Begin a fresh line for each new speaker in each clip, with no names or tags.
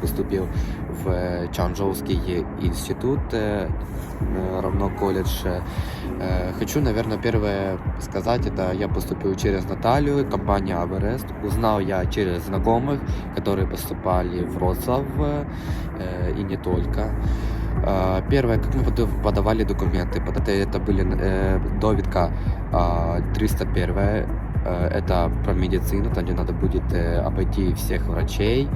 поступил в Чанчжоуский институт, э, э, равно колледж. Э, Хочу, наверное, первое сказать, это я поступил через Наталью, компания Аверест. Узнал я через знакомых, которые поступали в Вроцлав э, и не только. Э, Первое, как мы пода- подавали документы, это, были э, довідка э, 301 э, это про медицину, там где надо будет э, обойти всех врачей,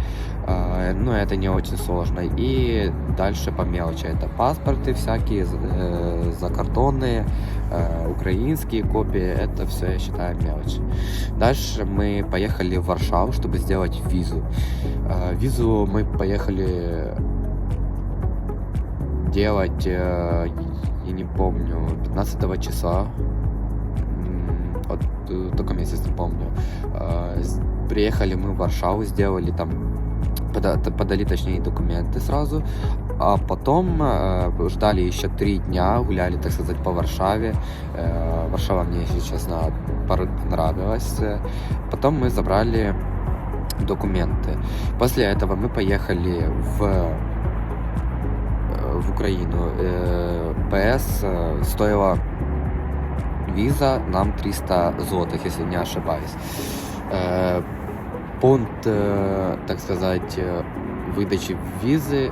Э, но это не очень сложно. И дальше по мелочи, это паспорты всякие, э, закартонные, э, украинские копии, это все, я считаю, мелочь. Дальше мы поехали в Варшаву, чтобы сделать визу. Э, Визу мы поехали делать, э, я не помню, 15 числа. Вот э, только месяц не помню. С- Приехали мы в Варшаву, сделали там, подали точнее документы сразу, а потом э, ждали еще три дня, гуляли, так сказать, по Варшаве. Э, Варшава мне, если честно, понравилась. Потом мы забрали документы. После этого мы поехали в э, в Украину. Э, ПС э, стоила виза нам 300 злотых, если не ошибаюсь. Пункт, так сказать, выдачи визы,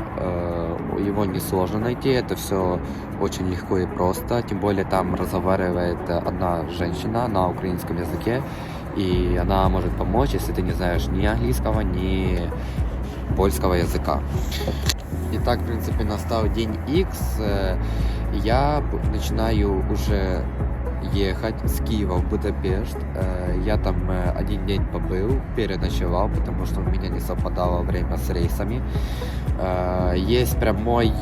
его несложно найти, это все очень легко и просто, тем более там разговаривает одна женщина на украинском языке, и она может помочь, если ты не знаешь ни английского, ни польского языка. Итак, в принципе, настал день X. Я начинаю уже ехать с Киева в Будапешт. Э, Я там э, один день побыл, переночевал, потому что у меня не совпадало время с рейсами. Э, Есть прямой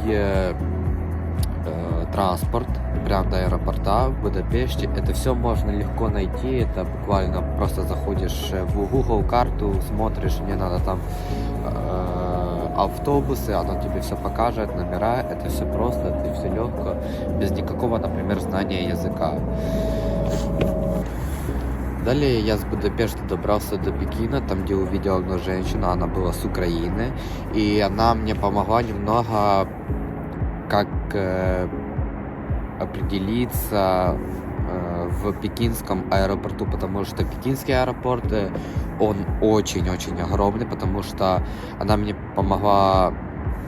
транспорт прямо до аэропорта в Будапеште. Это все можно легко найти. Это буквально просто заходишь в Google карту, смотришь, мне надо там автобусы, оно тебе все покажет, номера. Это все просто, это все легко, без никакого, например, знания языка. Далее я с Будапешта добрался до Пекина, там где увидел одну женщину, она была с Украины, и она мне помогла немного как э, определиться в пекинском аэропорту, потому что пекинский аэропорт, э, он очень-очень огромный, потому что она мне помогла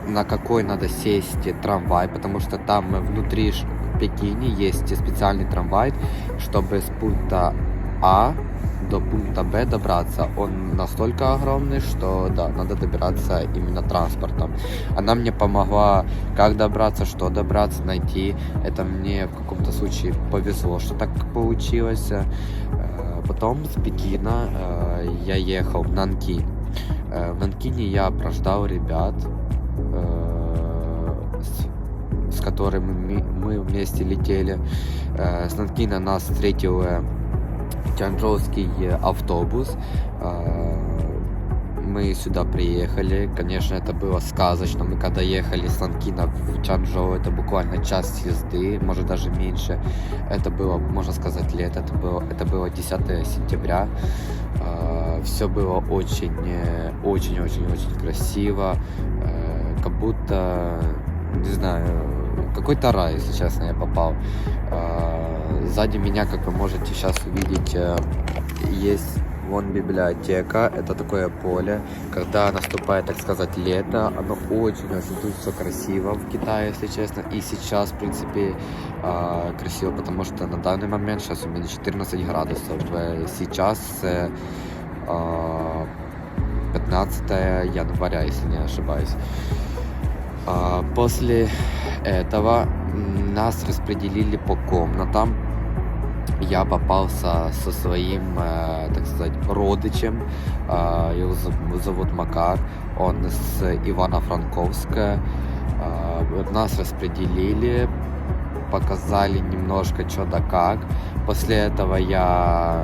на какой надо сесть трамвай, потому что там внутри ш- в Пекине есть специальный трамвай, чтобы с пункта А до пункта Б добраться. Он настолько огромный, что да, надо добираться именно транспортом. Она мне помогла, как добраться, что добраться, найти. Это мне в каком-то случае повезло, что так получилось. Э, Потом с Пекина э, я ехал в Нанкин. Э, В Нанкине я прождал ребят, с, которыми мы, вместе летели. С Нанкина нас встретил Чанчжоуский э, автобус. Э, Мы сюда приехали. Конечно, это было сказочно. Мы когда ехали с Нанкина в Чанчжоу, это буквально час езды, может даже меньше. Это было, можно сказать, лето. Это было, это было 10 сентября. Все было очень, э, красиво. Э, Как будто, не знаю, какой-то рай, если честно, я попал. Э, Сзади меня, как вы можете сейчас увидеть, э, есть вон библиотека. Это такое поле. Когда наступает, так сказать, лето, оно очень-очень тут все красиво в Китае, если честно. И сейчас, в принципе, э, красиво, потому что на данный момент сейчас у меня 14 градусов. Э, Сейчас э, э, 15 января, если не ошибаюсь. А, После этого нас распределили по комнатам. Я попался со своим, э, так сказать, родичем. А, Его зов- зовут Макар. Он с Ивано-Франковска. А, Нас распределили, показали немножко что да как. После этого я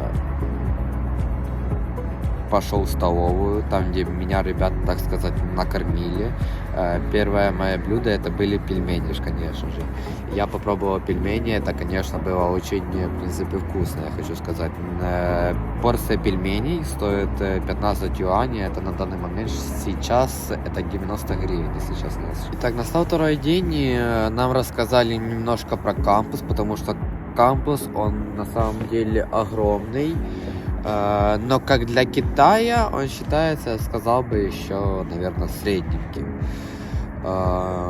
пошел в столовую, там, где меня ребята, так сказать, накормили. Э, первое мое блюдо это были пельмени, конечно же. Я попробовал пельмени, это, конечно, было очень, в принципе, вкусно, я хочу сказать. Э, порция пельменей стоит 15 юаней, это на данный момент сейчас это 90 гривен, если честно. Итак, настал второй день, нам рассказали немножко про кампус, потому что кампус, он на самом деле огромный. Но как для Китая он считается, я сказал бы, еще, наверное, средненьким.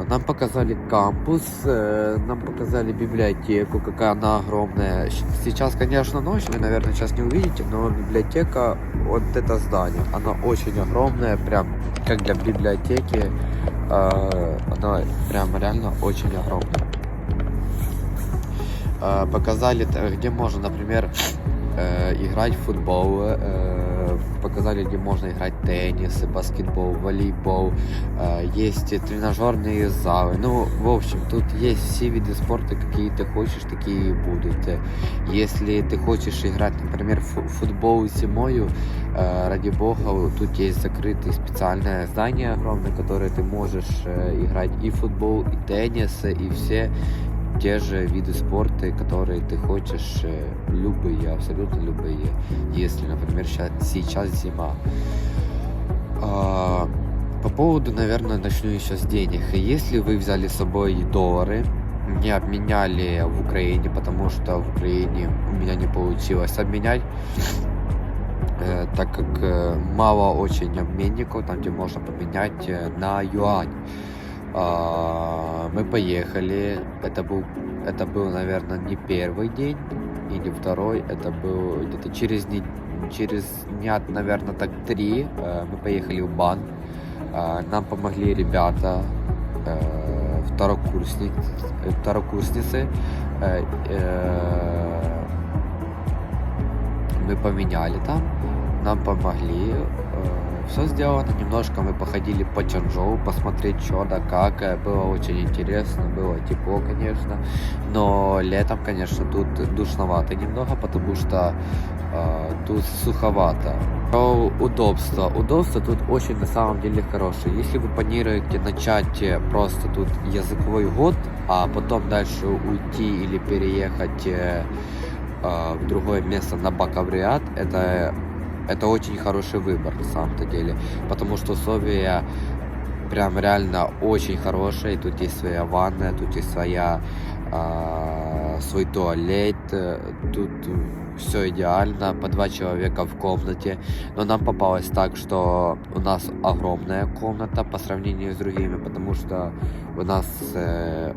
Нам показали кампус, нам показали библиотеку, какая она огромная. Сейчас, конечно, ночь, вы, наверное, сейчас не увидите, но библиотека, вот это здание, она очень огромная, прям как для библиотеки, она прям реально очень огромная. Показали, где можно, например, э, играть в футбол, э, показали, где можно играть в теннис, баскетбол, волейбол, э, есть тренажерные залы. Ну, в общем, тут есть все виды спорта, какие ты хочешь, такие и будут. Если ты хочешь играть, например, в футбол зимою, э, ради бога, тут есть закрытое специальное здание огромное, которое ты можешь э, играть и футбол, и теннис, и все те же виды спорта, которые ты хочешь, э, любые, абсолютно любые, если, например, сейчас зима. А, по поводу, наверное, начну еще с денег. Если вы взяли с собой доллары, не обменяли в Украине, потому что в Украине у меня не получилось обменять, э, так как э, мало очень обменников, там где можно поменять на юань. А, мы поехали. Это был, это был, наверное, не первый день и не второй. Это был где-то через не, через дня, наверное, так три. Э, мы поехали в бан. А, нам помогли ребята, э, второкурсник, второкурсницы. Э, мы поменяли там, нам помогли все сделано. Немножко мы походили по Чанчжоу, посмотреть что да как. Э, было очень интересно, было тепло, конечно. Но летом, конечно, тут душновато немного, потому что э, тут суховато. Про удобство. Удобство тут очень на самом деле хорошее. Если вы планируете начать э, просто тут языковой год, а потом дальше уйти или переехать э, э, в другое место на бакалавриат, это это очень хороший выбор на самом-то деле, потому что условия прям реально очень хорошие. Тут есть своя ванная, тут есть своя э, свой туалет, тут все идеально, по два человека в комнате. Но нам попалось так, что у нас огромная комната по сравнению с другими, потому что у нас э,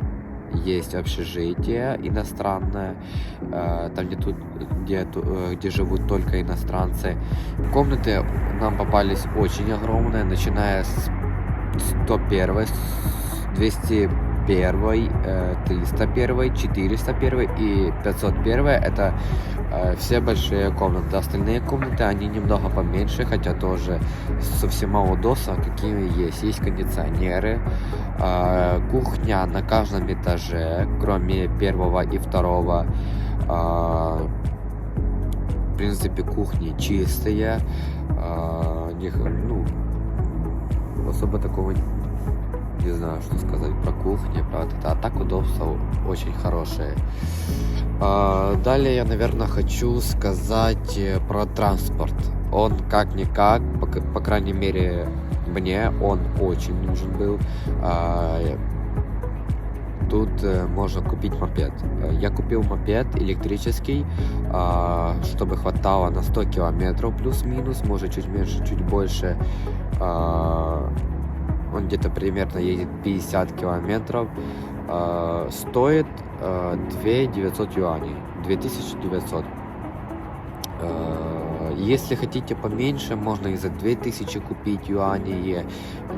есть общежитие иностранное, э, там где, тут, где, э, где живут только иностранцы. Комнаты нам попались очень огромные, начиная с 101, 200 101, 301, 401 и 501 это э, все большие комнаты. Остальные комнаты, они немного поменьше, хотя тоже совсем мало досок, какими есть. Есть кондиционеры, э, кухня на каждом этаже, кроме первого и второго. Э, в принципе, кухни чистые. Ну, особо такого не знаю, что сказать про кухню, про это. А так удобства очень хорошие. А, далее я, наверное, хочу сказать э, про транспорт. Он как-никак, по, по крайней мере, мне он очень нужен был. А, тут э, можно купить мопед. Я купил мопед электрический, а, чтобы хватало на 100 километров плюс-минус, может чуть меньше, чуть больше. Он где-то примерно едет 50 километров. Э, стоит э, 2 900 юаней. 2900. Э, если хотите поменьше, можно и за 2000 купить юаней,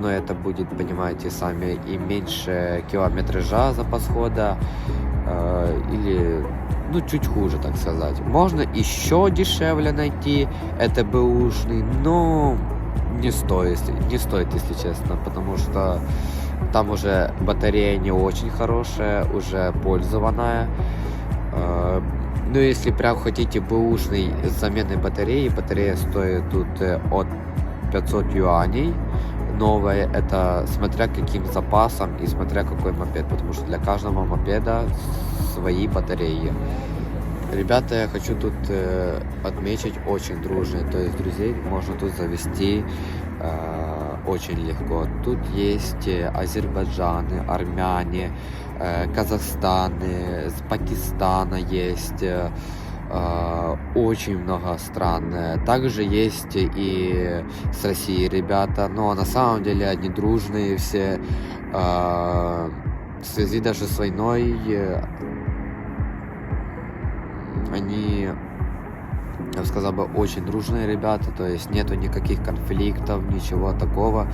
но это будет, понимаете, сами и меньше километража запас хода, э, или ну чуть хуже, так сказать. Можно еще дешевле найти, это бэушный, но не стоит, не стоит, если честно, потому что там уже батарея не очень хорошая, уже пользованная. Э, Ну, если прям хотите бэушный с заменой батареи, батарея стоит тут э, от 500 юаней. Новая, это смотря каким запасом и смотря какой мопед, потому что для каждого мопеда свои батареи. Ребята, я хочу тут э, отметить очень дружные, то есть друзей можно тут завести э, очень легко. Тут есть э, Азербайджаны, армяне, э, Казахстаны, с Пакистана есть. Э, э, очень много стран. Также есть и с России ребята, но на самом деле они дружные все. Э, в связи даже с войной они, я бы сказал бы, очень дружные ребята, то есть нету никаких конфликтов, ничего такого.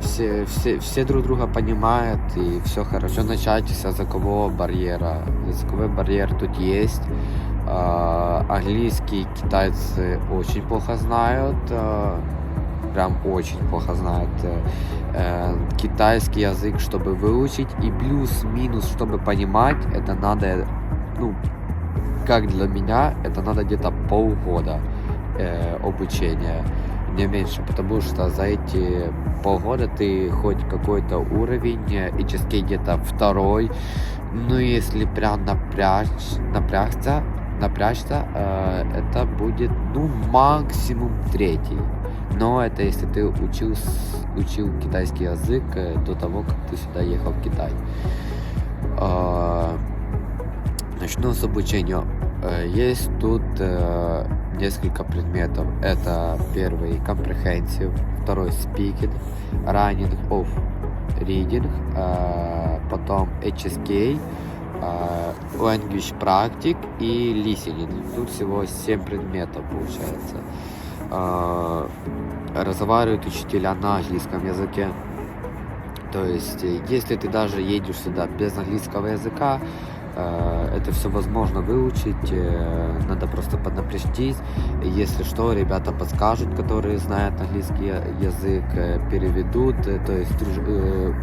Все, все, все друг друга понимают и все хорошо. Начать с языкового барьера. Языковой барьер тут есть. А, английский китайцы очень плохо знают. А, прям очень плохо знают э, китайский язык, чтобы выучить, и плюс-минус, чтобы понимать, это надо, ну, как для меня, это надо где-то полгода э, обучения, не меньше, потому что за эти полгода ты хоть какой-то уровень, э, HSK где-то второй, ну если прям напрячь, напрягся, напрячься, э, это будет, ну, максимум третий. Но это если ты учил, учил китайский язык э, до того, как ты сюда ехал в Китай. Э, Начну с обучения. Э, есть тут э, несколько предметов. Это первый comprehensive, второй speaking, running of reading, э, потом HSK, language practice и listening. Тут всего 7 предметов получается. Разговаривают учителя на английском языке. То есть, если ты даже едешь сюда без английского языка, это все возможно выучить, э, надо просто поднапряжтись. Если что, ребята подскажут, которые знают английский язык, э, переведут. То есть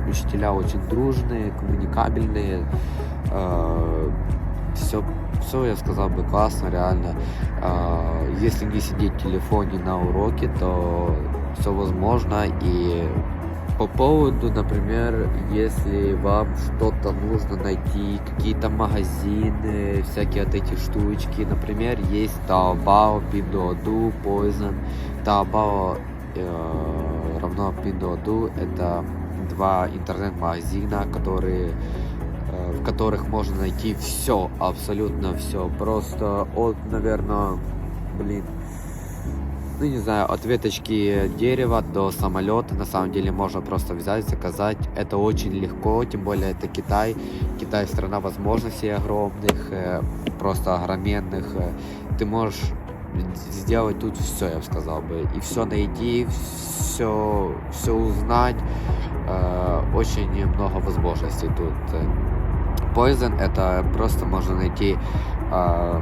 учителя очень дружные, коммуникабельные. Все, все, я сказал бы, классно, реально. Если не сидеть в телефоне на уроке, то все возможно и по поводу, например, если вам что-то нужно найти, какие-то магазины, всякие вот эти штучки, например, есть Taobao, Pinduoduo, Poison. Taobao э, равно Pinduoduo, это два интернет-магазина, которые э, в которых можно найти все, абсолютно все. Просто от, наверное, блин, ну не знаю, от веточки дерева до самолета, на самом деле можно просто взять, заказать. Это очень легко, тем более это Китай. Китай страна возможностей огромных, э, просто огроменных. Ты можешь сделать тут все, я бы сказал бы. И все найти, все, все узнать. Э, очень много возможностей тут. Poison это просто можно найти э,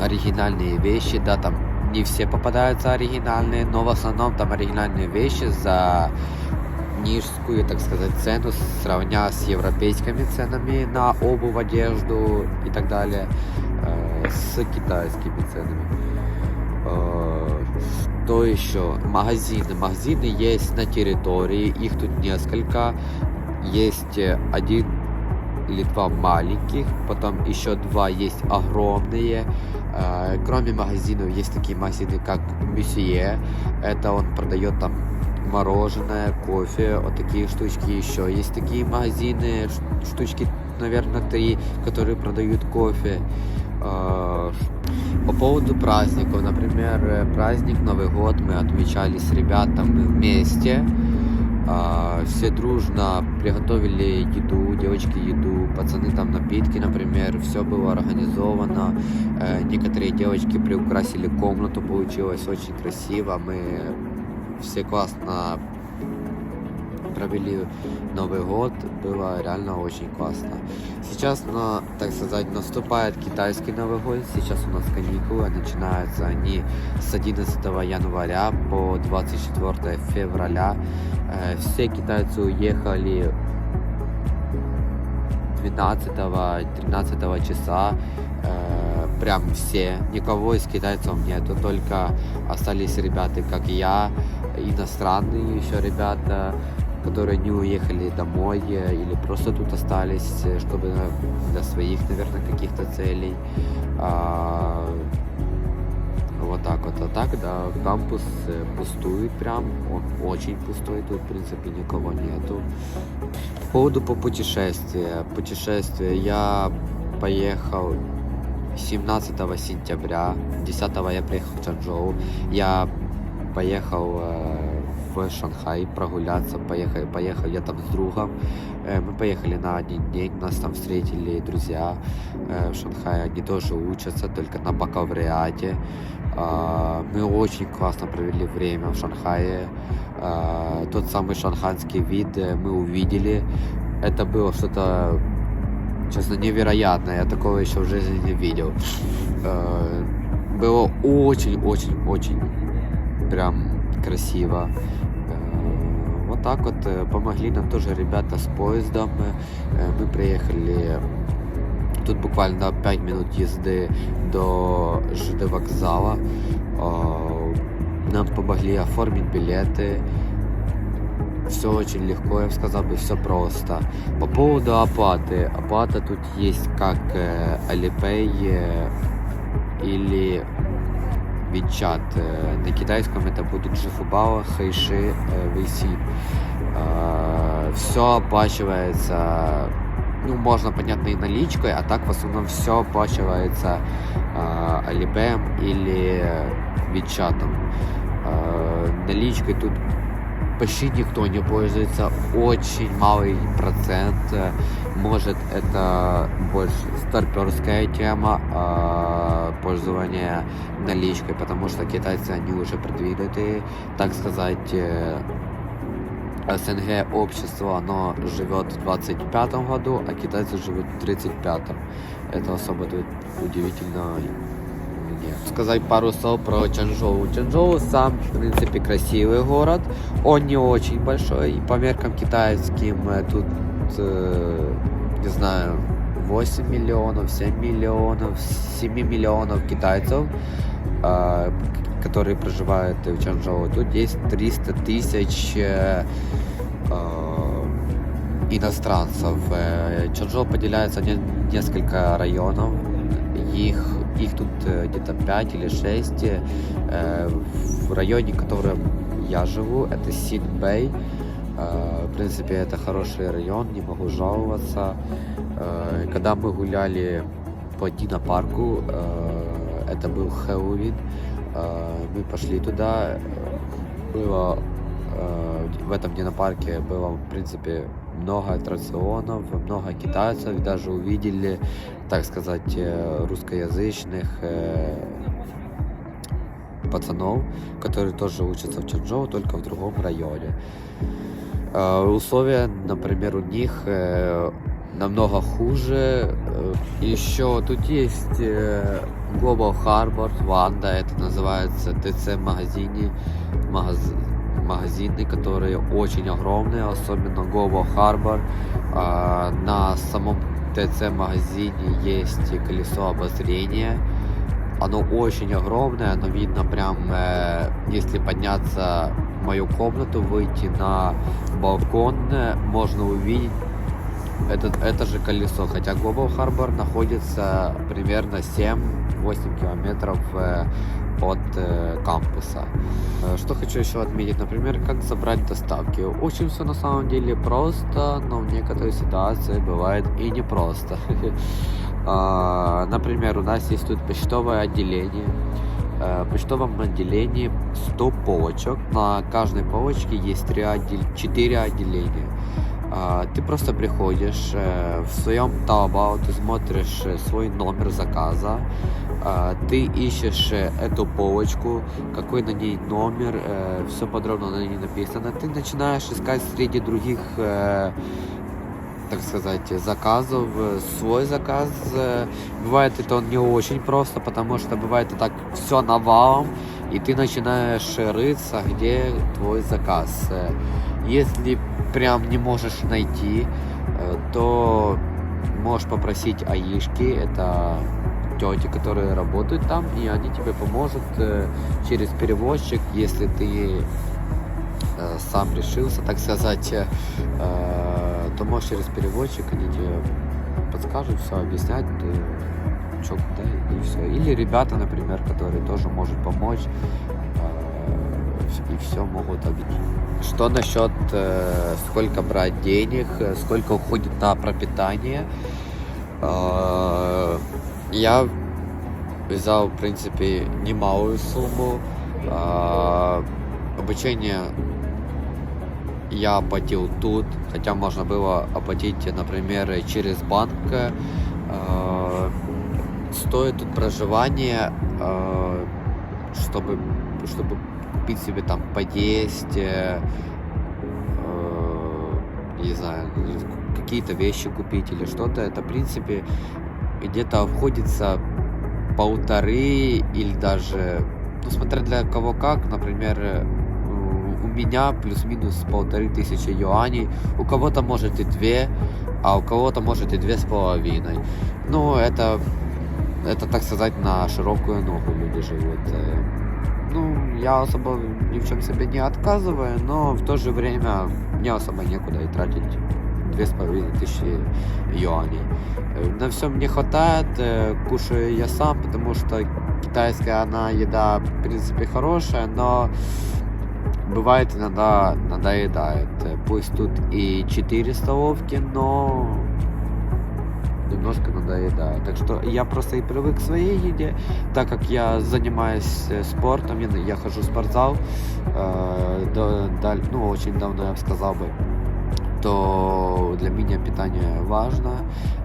оригинальные вещи, да, там не все попадаются оригинальные, но в основном там оригинальные вещи за низкую, так сказать, цену, сравня с европейскими ценами на обувь, одежду и так далее, э, с китайскими ценами. Э, что еще? Магазины. Магазины есть на территории, их тут несколько. Есть один или два маленьких, потом еще два есть огромные. Кроме магазинов есть такие магазины, как Мюсье. Это он продает там мороженое, кофе, вот такие штучки еще. Есть такие магазины, штучки, наверное, три, которые продают кофе. По поводу праздников, например, праздник Новый год мы отмечали с ребятами вместе. А, все дружно приготовили еду, девочки еду, пацаны там напитки, например, все было организовано. Э, некоторые девочки приукрасили комнату, получилось очень красиво. Мы все классно провели Новый год, было реально очень классно. Сейчас, на, так сказать, наступает китайский Новый год, сейчас у нас каникулы, начинаются они с 11 января по 24 февраля. Э, все китайцы уехали 12-13 часа. Э, прям все, никого из китайцев нету, только остались ребята, как я, иностранные еще ребята, которые не уехали домой э, или просто тут остались, э, чтобы для своих, наверное, каких-то целей. А, вот так вот. А так, да, кампус э, пустует прям, он очень пустой, тут в принципе никого нету. По поводу по путешествия. Путешествие я поехал 17 сентября, 10 я приехал в Чанчжоу. Я поехал в Шанхай прогуляться, поехал, поехал я там с другом. Э, мы поехали на один день, нас там встретили друзья э, в Шанхае, они тоже учатся, только на бакалавриате. А, мы очень классно провели время в Шанхае. А, тот самый шанхайский вид э, мы увидели. Это было что-то, честно, невероятное. Я такого еще в жизни не видел. Было очень-очень-очень прям красиво так вот э, помогли нам тоже ребята с поездом. Э, мы приехали тут буквально 5 минут езды до ЖД вокзала. Нам помогли оформить билеты. Все очень легко, я бы сказал бы, все просто. По поводу оплаты. Оплата тут есть как э, Alipay или WeChat. На китайском это будет Жифубао, Хэйши, Вейси. Все оплачивается, ну, можно, понятно, и наличкой, а так в основном все оплачивается э, или WeChat. Наличкой тут почти никто не пользуется, очень малый процент. Может это больше старперская тема э, пользования наличкой, потому что китайцы они уже продвинутые, так сказать, э, СНГ общество, оно живет в 25 году, а китайцы живут в 35. Это особо удивительно нет. Сказать пару слов про Чанчжоу. Чанчжоу сам, в принципе, красивый город. Он не очень большой. И по меркам китайским э, тут, не знаю, 8 миллионов, 7 миллионов, 7 миллионов китайцев, э, которые проживают в Чанчжоу. Тут есть 300 тысяч э, э, иностранцев. Э, Чанчжоу поделяется на несколько районов. Их их тут э, где-то 5 или 6. Э, в районе, в котором я живу, это Син-Бэй. Э, в принципе, это хороший район, не могу жаловаться. Когда мы гуляли по Дина-парку, это был Хэллоуин, мы пошли туда, было в этом динопарке было, в принципе, много аттракционов, много китайцев, даже увидели, так сказать, э, русскоязычных э, пацанов, которые тоже учатся в Чанчжоу, только в другом районе. Э, условия, например, у них намного хуже. Еще тут есть Global Harbor, Ванда, это называется ТЦ магазине, магаз, магазины, которые очень огромные, особенно Global Harbor. А, на самом ТЦ магазине есть колесо обозрения. Оно очень огромное, оно видно прям, э, если подняться мою комнату, выйти на балкон, можно увидеть это, это же колесо, хотя Global Harbor находится примерно 7-8 километров э, от э, кампуса. Э, что хочу еще отметить, например, как забрать доставки. Очень все на самом деле просто, но в некоторых ситуациях бывает и непросто. А, например, у нас есть тут почтовое отделение. Э, почтовом отделении 100 полочек. На каждой полочке есть 3 отдел... 4 отделения. А, ты просто приходишь э, в своем Taobao, ты смотришь э, свой номер заказа, ты ищешь э, эту полочку, какой на ней номер, все подробно на ней написано. Ты начинаешь искать среди других так сказать, заказов, свой заказ. Бывает это не очень просто, потому что бывает так все навалом, и ты начинаешь рыться, где твой заказ. Если прям не можешь найти, то можешь попросить аишки, это тети, которые работают там, и они тебе поможет э, через перевозчик, если ты э, сам решился, так сказать, э, то можешь через переводчик, они тебе подскажут, все объяснять, э, что куда и все. Или ребята, например, которые тоже могут помочь э, и все могут объяснить. Что насчет э, сколько брать денег, сколько уходит на пропитание? Э, я взял, в принципе, немалую сумму. Обучение я оплатил тут, хотя можно было оплатить, например, через банк. Э, стоит тут проживание, э, чтобы, чтобы купить себе там поесть, э, не знаю, какие-то вещи купить или что-то, это в принципе где-то обходится полторы или даже, ну смотря для кого как, например, меня плюс-минус полторы тысячи юаней, у кого-то может и две, а у кого-то может и две с половиной. Ну, это, это так сказать, на широкую ногу люди живут. Ну, я особо ни в чем себе не отказываю, но в то же время мне особо некуда и тратить две с половиной тысячи юаней. На все мне хватает, кушаю я сам, потому что китайская она еда в принципе хорошая, но бывает иногда надоедает. Пусть тут и 4 столовки, но немножко надоедает. Так что я просто и привык к своей еде, так как я занимаюсь э, спортом, я, я хожу в спортзал, э, до, до, ну, очень давно, я бы сказал бы, то для меня питание важно.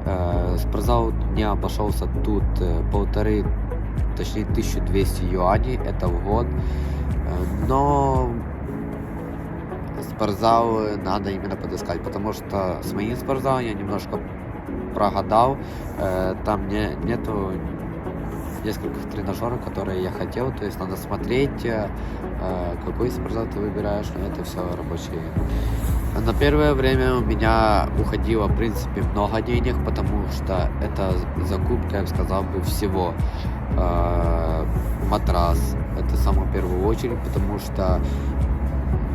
Э, спортзал мне обошелся тут э, полторы, точнее 1200 юаней, это в год. Э, но спортзал надо именно подыскать, потому что с моим спортзалом я немножко прогадал. Э, там не, нету нескольких тренажеров, которые я хотел. То есть надо смотреть, э, какой спортзал ты выбираешь, но это все рабочие. На первое время у меня уходило, в принципе, много денег, потому что это закупка, я бы сказал бы, всего. Э, матрас, это самое первую очередь, потому что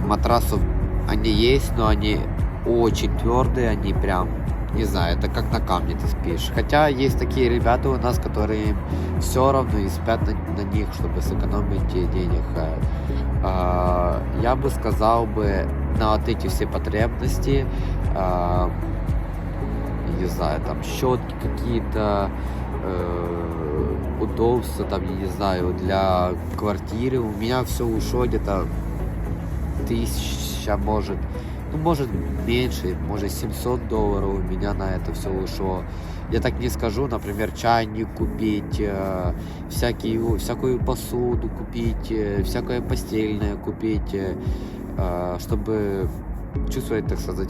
матрасов они есть, но они очень твердые, они прям не знаю, это как на камне ты спишь. Хотя есть такие ребята у нас, которые все равно и спят на, на них, чтобы сэкономить денег. А, я бы сказал бы на вот эти все потребности, а, не знаю, там щетки какие-то, э, удобства, там, я не знаю, для квартиры. У меня все ушло где-то тысяча, может, ну, может меньше, может 700 долларов у меня на это все ушло. Я так не скажу, например, чайник купить, э, всякие, всякую посуду купить, э, всякое постельное купить, э, э, чтобы чувствовать, так сказать,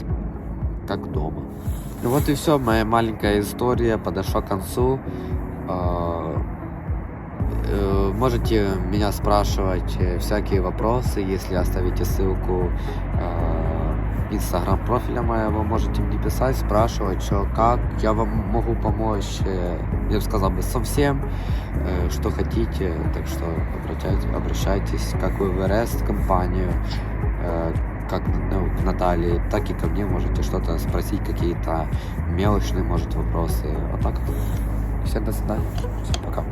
как дома. Ну вот и все, моя маленькая история подошла к концу. Э, можете меня спрашивать э, всякие вопросы, если оставите ссылку инстаграм профиля моего, можете мне писать, спрашивать, что как, я вам могу помочь, я бы сказал бы совсем, что хотите, так что обращайтесь, обращайтесь как в Эверест компанию, как ну, к Наталье, так и ко мне можете что-то спросить, какие-то мелочные, может, вопросы. А так, всем до свидания, всем пока.